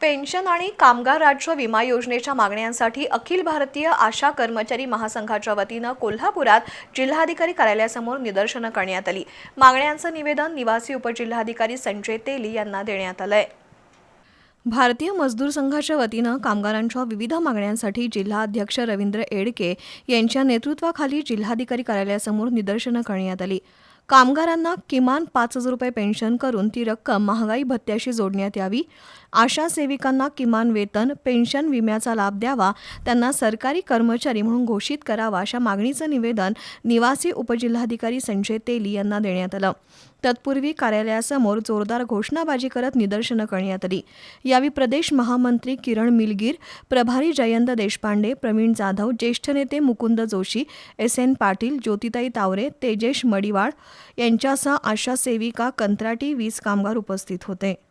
Pension आणि कामगार राज्य विमा योजनेच्या मागण्यांसाठी अखिल भारतीय आशा कर्मचारी महासंघाच्या वतीनं कोल्हापुरात जिल्हाधिकारी कार्यालयासमोर निदर्शनं करण्यात आली. मागण्यांचं निवेदन निवासी उपजिल्हाधिकारी संजय तेली यांना देण्यात आलंय. भारतीय मजदूर संघाच्या वतीनं कामगारांच्या विविध मागण्यांसाठी जिल्हाध्यक्ष रवींद्र एडके यांच्या नेतृत्वाखाली जिल्हाधिकारी कार्यालयासमोर निदर्शनं करण्यात आली. कामगारांना किमान पाच हजार रुपये पेन्शन करून ती रक्कम महागाई भत्त्याशी जोडण्यात यावी. आशा सेविकांना किमान वेतन पेन्शन विम्याचा लाभ द्यावा त्यांना सरकारी कर्मचारी म्हणून घोषित करावा अशा मागणीचं निवेदन निवासी उपजिल्हाधिकारी संजय तेली यांना देण्यात आलं. तत्पूर्वी कार्यालयासमोर जोरदार घोषणाबाजी करत निदर्शनं करण्यात आली. यावेळी प्रदेश महामंत्री किरण मिलगीर प्रभारी जयंत देशपांडे प्रवीण जाधव ज्येष्ठ नेते मुकुंद जोशी एस एन पाटील ज्योतिताई तावरे तेजेश मडिवाळ यांच्यासह आशा सेविका कंत्राटी वीज कामगार उपस्थित होते.